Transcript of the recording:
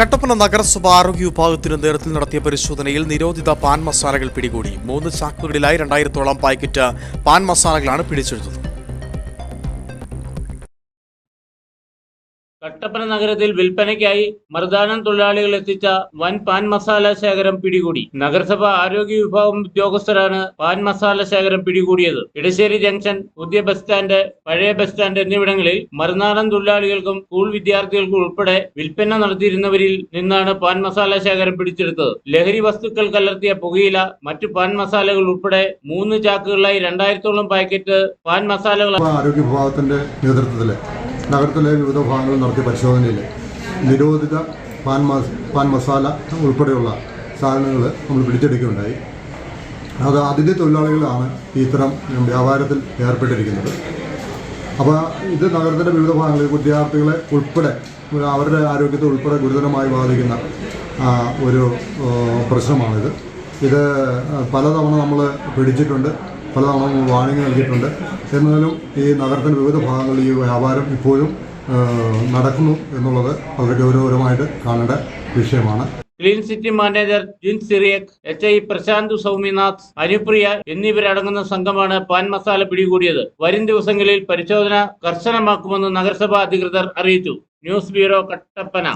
കട്ടപ്പന നഗരസഭ ആരോഗ്യ വിഭാഗത്തിന് നേതൃത്വത്തിൽ നടത്തിയ പരിശോധനയിൽ നിരോധിത പാൻ മസാലകൾ പിടികൂടി. മൂന്ന് ചാക്കുകളിലായി രണ്ടായിരത്തോളം പാക്കറ്റ് പാൻ മസാലകളാണ് പിടിച്ചെടുത്തത്. കട്ടപ്പന നഗരത്തിൽ വിൽപ്പനയ്ക്കായി മർദാനം തൊഴിലാളികൾ എത്തിച്ച വൻ പാൻ മസാല ശേഖരം പിടികൂടി. നഗരസഭ ആരോഗ്യ വിഭാഗം ഉദ്യോഗസ്ഥരാണ് പാൻ മസാല ശേഖരം പിടികൂടിയത്. ഇടശ്ശേരി ജംഗ്ഷൻ പുതിയ ബസ് സ്റ്റാൻഡ് പഴയ ബസ് സ്റ്റാൻഡ് എന്നിവിടങ്ങളിൽ മറുനാടൻ തൊഴിലാളികൾക്കും സ്കൂൾ വിദ്യാർത്ഥികൾക്കും ഉൾപ്പെടെ വിൽപ്പന നടത്തിയിരുന്നവരിൽ നിന്നാണ് പാൻ മസാല ശേഖരം പിടിച്ചെടുത്തത്. ലഹരി വസ്തുക്കൾ കലർത്തിയ പുകയില മറ്റു പാൻ മസാലകൾ ഉൾപ്പെടെ മൂന്ന് ചാക്കുകളിലായി രണ്ടായിരത്തോളം പാക്കറ്റ് പാൻ മസാലകൾ ആരോഗ്യ വിഭാഗത്തിന്റെ നേതൃത്വത്തിൽ നഗരത്തിലെ വിവിധ ഭാഗങ്ങളിൽ നടത്തിയ പരിശോധനയിൽ നിരോധിത പാൻ പാൻ മസാല ഉൾപ്പെടെയുള്ള സാധനങ്ങൾ നമ്മൾ പിടിച്ചെടുക്കുകയുണ്ടായി. അത് അതിഥി തൊഴിലാളികളാണ് ഇത്തരം വ്യാപാരത്തിൽ ഏർപ്പെട്ടിരിക്കുന്നത്. അപ്പോൾ ഇത് നഗരത്തിന്റെ വിവിധ ഭാഗങ്ങളിൽ വിദ്യാർത്ഥികളെ ഉൾപ്പെടെ അവരുടെ ആരോഗ്യത്തെ ഉൾപ്പെടെ ഗുരുതരമായി ബാധിക്കുന്ന ഒരു പ്രശ്നമാണിത്. ഇത് പലതവണ നമ്മൾ പിടിച്ചിട്ടുണ്ട് പലതവണ വാണിംഗ് നൽകിയിട്ടുണ്ട്. എന്നാലും ഈ നഗരത്തിന്റെ വിവിധ ഭാഗങ്ങളിൽ ഈ വ്യാപാരം ഇപ്പോഴും നടക്കുന്നു എന്നുള്ളത് വളരെ ഗൗരവപരമായിട്ട് കാണേണ്ട വിഷയമാണ്. Clean city manager Jin Cyriac H I Prashanth Sauminath Anupriya എന്നിവരടങ്ങുന്ന സംഘമാണ് പാൻ മസാല പിടികൂടിയത്. വരും ദിവസങ്ങളിൽ പരിശോധന കർശനമാക്കുമെന്ന് നഗരസഭാ അധികൃതർ അറിയിച്ചു. News bureau Kattappana.